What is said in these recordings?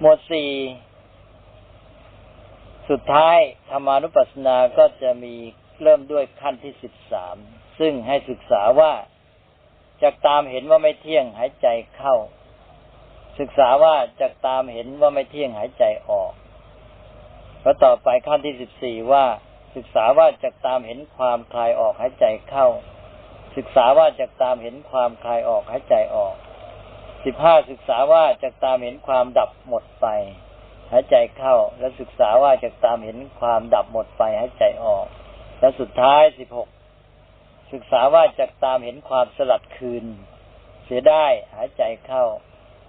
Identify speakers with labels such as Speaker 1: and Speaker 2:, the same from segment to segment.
Speaker 1: หมวดสี่สุดท้ายธรรมานุปัสสนาก็จะมีเริ่มด้วยขั้นที่สิบสามซึ่งให้ศึกษาว่าจากตามเห็นว่าไม่เที่ยงหายใจเข้า ศึกษาว่าจากตามเห็นว่าไม่เที่ยงหายใจออกแล้วต่อไปขั้นที่สิบสี่ว่า ศึกษาว่าจากตามเห็นความคลายออกหายใจเข้า ศึกษาว่าจากตามเห็นความคลายออกหายใจออก สิบห้าศึกษาว่าจากตามเห็นความดับหมดไปหายใจเข้า และศึกษาว่าจากตามเห็นความดับหมดไปหายใจออก และสุดท้ายสิบหกศึกษาว่าจากตามเห็นความสลัดคืน เสียได้หายใจเข้า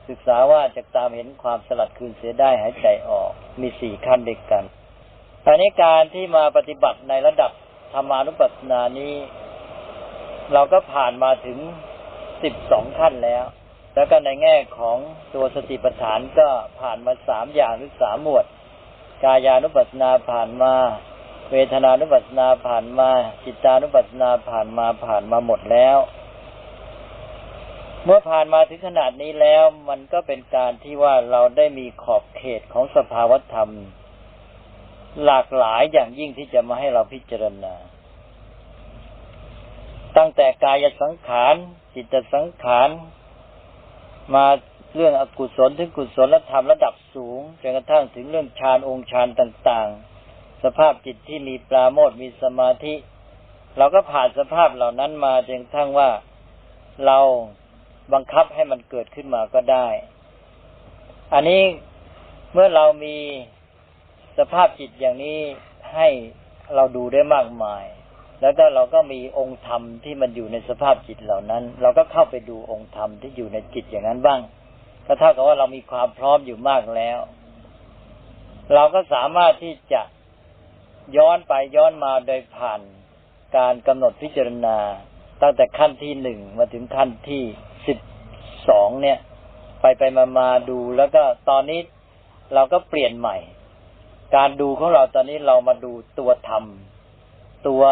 Speaker 1: ศึกษาว่าจากตามเห็นความสลัดคืนเสียได้หายใจออก มีสี่ขั้นเด็กกันตอนนี้การที่มาปฏิบัติในระดับธรรมานุปัสสนานี้ เราก็ผ่านมาถึงสิบสองขั้นแล้ว แล้วก็ในแง่ของตัวสติปัฏฐานก็ผ่านมาสามอย่างหรือสามหมวด กายานุปัสสนาผ่านมา เวทนานุปัสสนาผ่านมา จิตานุปัสสนาผ่านมาผ่านมาหมดแล้ว เมื่อผ่านมาถึงขนาดนี้แล้วมันก็เป็นการที่ว่าเราได้มีขอบเขตของสภาวธรรม หลากหลายอย่างยิ่งที่จะมาให้เราพิจารณา ตั้งแต่กายสังขารจิตสังขาร มาเรื่องอกุศลถึงกุศลธรรมระดับสูงจนกระทั่งถึงเรื่องฌานองค์ฌานต่าง ๆ สภาพจิตที่มีปราโมทมีสมาธิ เราก็ผ่านสภาพเหล่านั้นมาจนกระทั้งว่าเราบังคับให้มันเกิดขึ้นมาก็ได้ อันนี้เมื่อเรามีสภาพจิตอย่างนี้ให้เราดูได้มากมาย แล้วก็เราก็มีองค์ธรรมที่มันอยู่ในสภาพจิตเหล่านั้น เราก็เข้าไปดูองค์ธรรมที่อยู่ในจิตอย่างนั้นบ้าง ก็เท่ากับว่าเรามีความพร้อมอยู่มากแล้ว เราก็สามารถที่จะย้อนไปย้อนมาโดยผ่านการกำหนดพิจารณา ตั้งแต่ขั้นที่หนึ่งมาถึงขั้นที่สิบสองเนี่ย ไปไปมามาดูแล้วก็ตอนนี้เราก็เปลี่ยนใหม่ การดูของเราตอนนี้เรามาดูตัวธรรม ตัว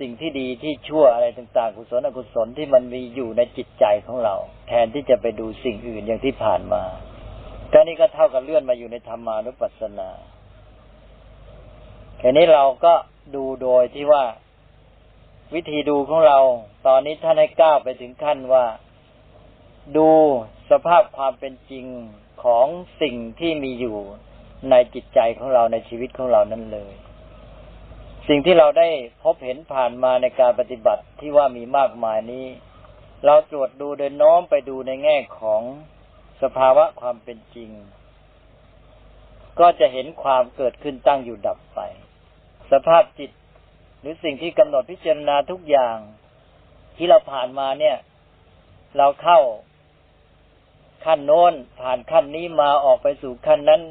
Speaker 1: สิ่งที่ดีที่ชั่วอะไรต่างๆ กุศลอกุศลที่มันมีอยู่ในจิตใจของเรา แทนที่จะไปดูสิ่งอื่นอย่างที่ผ่านมาก็นี่ก็เท่ากับเลื่อนมาอยู่ในธรรมานุปัสสนาทีนี้เราก็ดูโดยที่ว่าวิธีดูของเรา ตอนนี้ท่านให้ก้าวไปถึงขั้นว่า ดูสภาพความเป็นจริงของสิ่งที่มีอยู่ในจิตใจของเราในชีวิตของเรานั้นเลย สิ่งที่เราได้พบเห็นผ่านมาในการปฏิบัติที่ว่ามีมากมายนี้ เราตรวจดูโดยน้อมไปดูในแง่ของสภาวะความเป็นจริง ก็จะเห็นความเกิดขึ้นตั้งอยู่ดับไป สภาพจิต หรือสิ่งที่กำหนดพิจารณาทุกอย่าง ที่เราผ่านมาเนี่ย เราเข้าขั้นโน้นผ่านขั้นนี้มาออกไปสู่ขั้นนั้น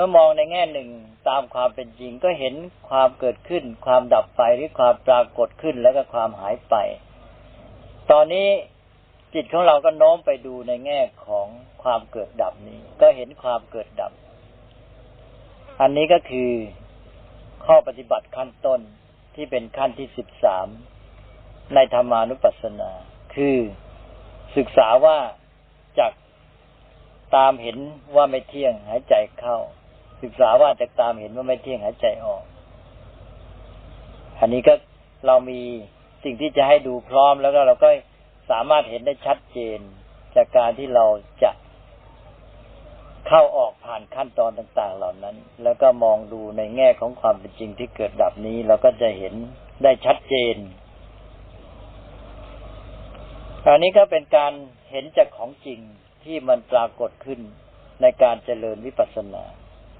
Speaker 1: มื่อมองในแง่หนึ่งตามความเป็นจริงก็เห็นความเกิดขึ้น ความดับไปหรือความปรากฏขึ้นแล้วก็ความหายไป ตอนนี้จิตของเราก็โน้มไปดูในแง่ของความเกิดดับนี้ ก็เห็นความเกิดดับ อันนี้ก็คือข้อปฏิบัติขั้นต้นที่เป็นขั้นที่สิบสามในธรรมานุปัสสนา คือศึกษาว่าจากตามเห็นว่าไม่เที่ยงหายใจเข้า ศึกษาว่าจากตามเห็นว่าไม่เที่ยงหายใจออก อันนี้ก็เรามีสิ่งที่จะให้ดูพร้อมแล้วก็เราก็สามารถเห็นได้ชัดเจน จากการที่เราจะเข้าออกผ่านขั้นตอนต่าง ๆ เหล่านั้น แล้วก็มองดูในแง่ของความเป็นจริงที่เกิดดับนี้ เราก็จะเห็นได้ชัดเจนอันนี้ก็เป็นการเห็นจากของจริงที่มันปรากฏขึ้นในการเจริญวิปัสสนา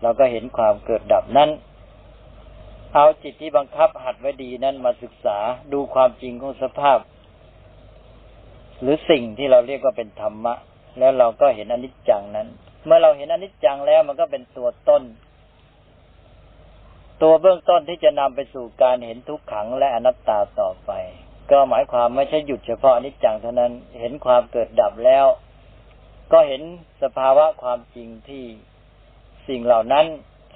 Speaker 1: เราก็เห็นความเกิดดับนั้น เอาจิตที่บังคับหัดไว้ดีนั้นมาศึกษาดูความจริงของสภาพ หรือสิ่งที่เราเรียกว่าเป็นธรรมะ แล้วเราก็เห็นอนิจจังนั้น เมื่อเราเห็นอนิจจังแล้วมันก็เป็นตัวต้น ตัวเบื้องต้นที่จะนำไปสู่การเห็นทุกขังและอนัตตาต่อไป ก็หมายความไม่ใช่หยุดเฉพาะอนิจจังเท่านั้นเห็นความเกิดดับแล้ว ก็เห็นสภาวะความจริงที่ สิ่งเหล่านั้น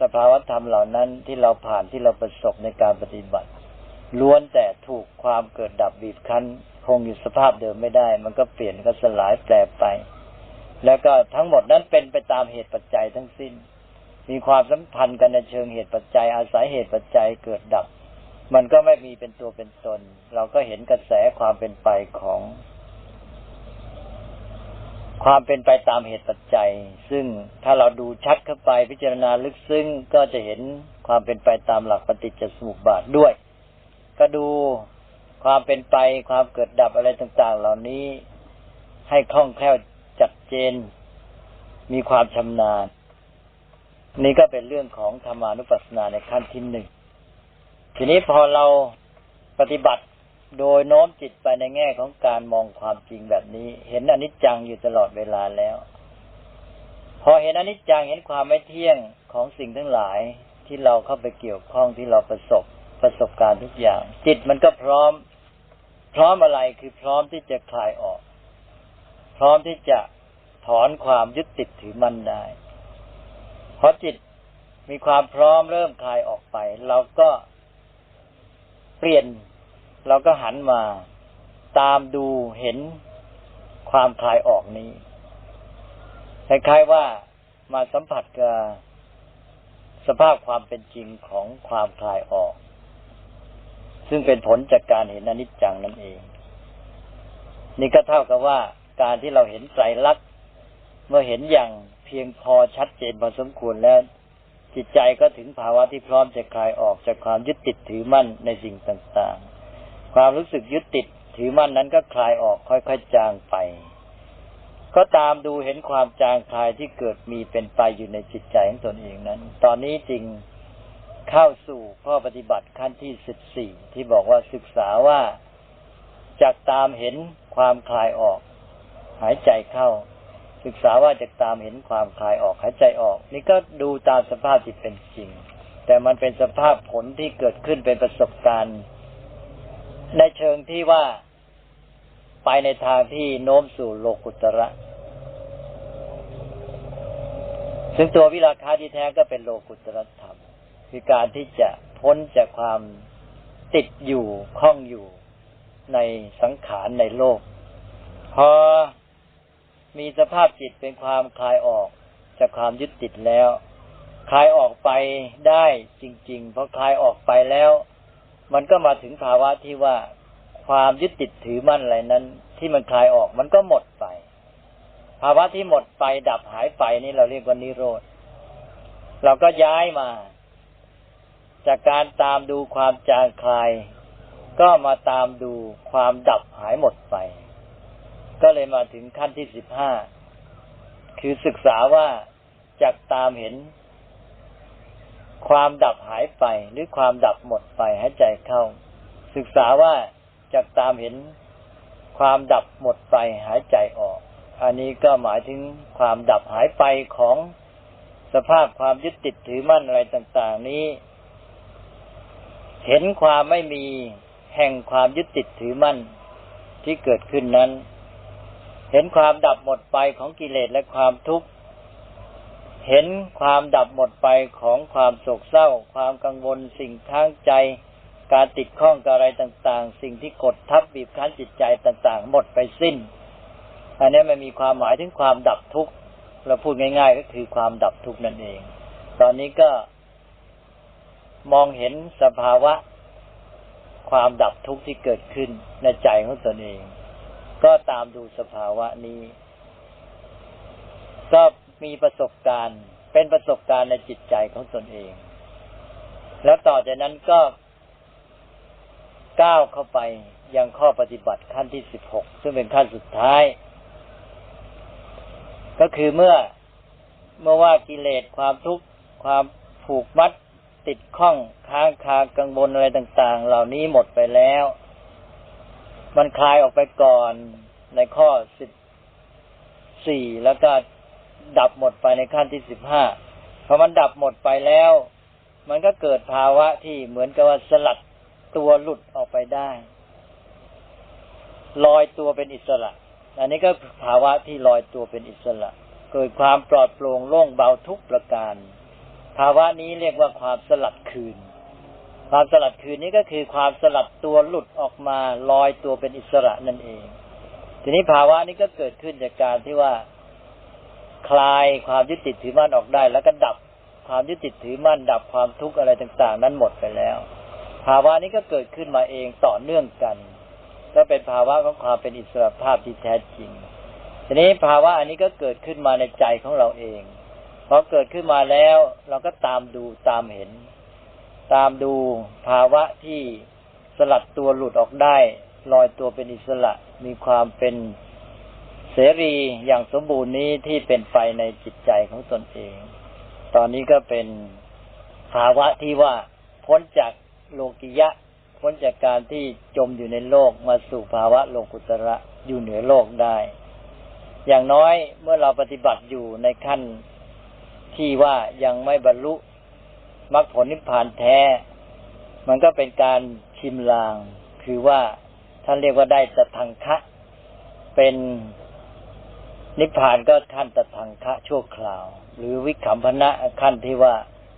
Speaker 1: สภาวธรรมเหล่านั้นที่เราผ่านที่เราประสบในการปฏิบัติ ล้วนแต่ถูกความเกิดดับบีบคั้น คงอยู่สภาพเดิมไม่ได้ มันก็เปลี่ยนก็สลายแปรไป แล้วก็ทั้งหมดนั้นเป็นไปตามเหตุปัจจัยทั้งสิ้น มีความสัมพันธ์กันในเชิงเหตุปัจจัย อาศัยเหตุปัจจัยเกิดดับ มันก็ไม่มีเป็นตัวเป็นตน เราก็เห็นกระแสความเป็นไปของ ความเป็นไปตามเหตุปัจจัย ซึ่งถ้าเราดูชัดเข้าไปพิจารณาลึกซึ้งก็จะเห็นความเป็นไปตามหลักปฏิจจสมุปบาทด้วย ก็ดูความเป็นไปความเกิดดับอะไรต่าง ๆ เหล่านี้ให้คล่องแคล่วจัดเจน มีความชำนาญ นี่ก็เป็นเรื่องของธรรมานุปัสสนาในขั้นที่หนึ่งทีนี้พอเราปฏิบัติ โดยโน้มจิตไปในแง่ของการมองความจริงแบบนี้ เห็นอนิจจังอยู่ตลอดเวลาแล้ว พอเห็นอนิจจังเห็นความไม่เที่ยงของสิ่งทั้งหลายที่เราเข้าไปเกี่ยวข้องที่เราประสบประสบการณ์ทุกอย่าง จิตมันก็พร้อม พร้อมอะไรคือพร้อมที่จะคลายออก พร้อมที่จะถอนความยึดติดถือมั่นได้เพราะจิตมีความพร้อมเริ่มคลายออกไป เราก็เปลี่ยน เราก็หันมาตามดูเห็นความคลายออกนี้คล้ายๆว่ามาสัมผัสกับสภาพความเป็นจริงของความคลายออก ซึ่งเป็นผลจากการเห็นอนิจจังนั่นเอง นี่ก็เท่ากับว่าการที่เราเห็นไตรลักษณ์เมื่อเห็นอย่างเพียงพอชัดเจนพอสมควรแล้ว จิตใจก็ถึงภาวะที่พร้อมจะคลายออกจากความยึดติดถือมั่นในสิ่งต่างๆ ความรู้สึกยึดติดถือมั่นนั้นก็คลายออกค่อยๆจางไป ก็ตามดูเห็นความจางคลายที่เกิดมีเป็นไปอยู่ในจิตใจของตนเองนั้น ตอนนี้จริงเข้าสู่ข้อปฏิบัติขั้นที่สิบสี่ที่บอกว่าศึกษาว่าจากตามเห็นความคลายออก หายใจเข้า ศึกษาว่าจะตามเห็นความคลายออกหายใจออก นี่ก็ดูตามสภาพที่เป็นจริง แต่มันเป็นสภาพผลที่เกิดขึ้นเป็นประสบการณ์ ในเชิงที่ว่าไปในทางที่โน้มสู่โลกุตระ ซึ่งตัววิราคาที่แท้ก็เป็นโลกุตระธรรม คือการที่จะพ้นจากความติดอยู่ข้องอยู่ในสังขารในโลก พอมีสภาพจิตเป็นความคลายออกจากความยึดติดแล้ว คลายออกไปได้จริง ๆ เพราะคลายออกไปแล้ว มันก็มาถึงภาวะที่ว่าความยึดติดถือมั่นอะไรนั้น ที่มันคลายออกมันก็หมดไป ภาวะที่หมดไปดับหายไปนี่เราเรียกว่านิโรธเราก็ย้ายมา จากการตามดูความจางคลาย ก็มาตามดูความดับหายหมดไป ก็เลยมาถึงขั้นที่สิบห้าคือศึกษาว่าจากตามเห็น ความดับหายไปหรือความดับหมดไปหายใจเข้า ศึกษาว่าจากตามเห็นความดับหมดไปหายใจออก อันนี้ก็หมายถึงความดับหายไปของสภาพความยึดติดถือมั่นอะไรต่าง ๆ นี้ เห็นความไม่มีแห่งความยึดติดถือมั่นที่เกิดขึ้นนั้น เห็นความดับหมดไปของกิเลสและความทุกข์ เห็นความดับหมดไปของความโศกเศร้า ความกังวลสิ่งท้างใจ การติดข้องกับอะไรต่างๆ สิ่งที่กดทับบีบคั้นจิตใจต่างๆ หมดไปสิ้น อันนี้มันมีความหมายถึงความดับทุกข์เราพูดง่าย ๆ ก็คือความดับทุกข์นั่นเอง ตอนนี้ก็มองเห็นสภาวะ ความดับทุกข์ที่เกิดขึ้นในใจของตนเอง ก็ตามดูสภาวะนี้ก็ มีประสบการณ์ เป็นประสบการณ์ในจิตใจของตนเอง แล้วต่อจากนั้นก็ก้าวเข้าไปยังข้อปฏิบัติขั้นที่สิบหกซึ่งเป็นขั้นสุดท้าย ก็คือเมื่อเมื่อว่ากิเลสความทุกข์ความผูกมัดติดข้องค้างคากังวลอะไรต่าง ๆ เหล่านี้หมดไปแล้ว มันคลายออกไปก่อนในข้อสิบสี่แล้วก็ ดับหมดไปในขั้นที่สิบห้าพอมันดับหมดไปแล้ว มันก็เกิดภาวะที่เหมือนกับว่าสลัดตัวหลุดออกไปได้ ลอยตัวเป็นอิสระ อันนี้ก็ภาวะที่ลอยตัวเป็นอิสระ เกิดความปลอดโปร่งโล่งเบาทุกประการ ภาวะนี้เรียกว่าความสลัดคืน ความสลัดคืนนี้ก็คือความสลัดตัวหลุดออกมาลอยตัวเป็นอิสระนั่นเอง ทีนี้ภาวะนี้ก็เกิดขึ้นจากการที่ว่า คลายความยึดติดถือมั่นออกได้ แล้วก็ดับความยึดติดถือมั่น ดับความทุกข์อะไรต่างๆ นั้นหมดไปแล้วภาวะนี้ก็เกิดขึ้นมาเองต่อเนื่องกัน ก็เป็นภาวะของความเป็นอิสระภาพที่แท้จริง ทีนี้ภาวะอันนี้ก็เกิดขึ้นมาในใจของเราเองพอเกิดขึ้นมาแล้วเราก็ตามดูตามเห็น ตามดูภาวะที่สลัดตัวหลุดออกได้ลอยตัวเป็นอิสระมีความเป็น เสรีอย่างสมบูรณ์นี้ที่เป็นไฟในจิตใจของตนเอง ตอนนี้ก็เป็นภาวะที่ว่าพ้นจากโลกิยะ พ้นจากการที่จมอยู่ในโลกมาสู่ภาวะโลกุตระอยู่เหนือโลกได้ อย่างน้อยเมื่อเราปฏิบัติอยู่ในขั้นที่ว่ายังไม่บรรลุมรรคผลนิพพานแท้ มันก็เป็นการชิมลาง คือว่าท่านเรียกว่าได้ตะทังคะ เป็น นิพพานก็ขั้นตะทังคะชั่วคราว หรือวิขำพนะขั้นที่ว่า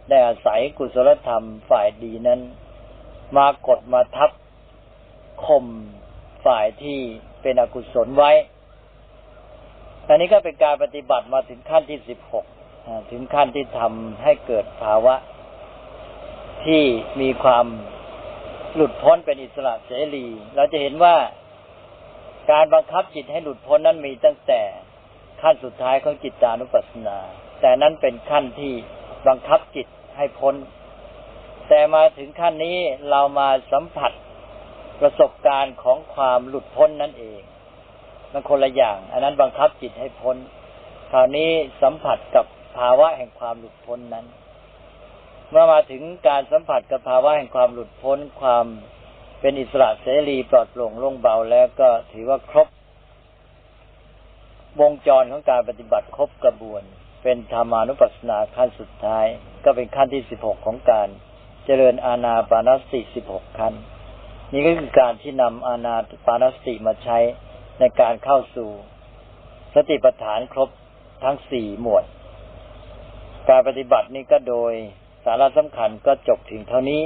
Speaker 1: ได้อาศัยกุศลธรรมฝ่ายดีนั้น มากดมาทับข่มฝ่ายที่เป็นอกุศลไว้อันนี้ก็เป็นการปฏิบัติมาถึงขั้นที่สิบหกถึงขั้นที่ทำให้เกิดภาวะ ที่มีความหลุดพ้นเป็นอิสระเสรี เราจะเห็นว่าการบังคับจิตให้หลุดพ้นนั้นมีตั้งแต่ ขั้นสุดท้ายของจิตตานุปัสสนา แต่นั้นเป็นขั้นที่บังคับจิตให้พ้น แต่มาถึงขั้นนี้เรามาสัมผัสประสบการณ์ของความหลุดพ้นนั่นเอง มันคนละอย่าง อันนั้นบังคับจิตให้พ้น คราวนี้สัมผัสกับภาวะแห่งความหลุดพ้นนั้น เมื่อมาถึงการสัมผัสกับภาวะแห่งความหลุดพ้นความเป็นอิสระเสรีปลอดโปร่งโล่งเบาแล้วก็ถือว่าครบ วงจรของการปฏิบัติครบกระบวน เป็นธรรมานุปัสสนาขั้นสุดท้าย ก็เป็นขั้นที่สิบหกของการ เจริญอาณาปานสติสิบหกขั้น นี่ก็คือการที่นำอาณาปานสติมาใช้ในการเข้าสู่ สติปัฏฐานครบทั้งสี่หมวด การปฏิบัตินี้ก็โดยสาระสำคัญก็จบถึงเท่านี้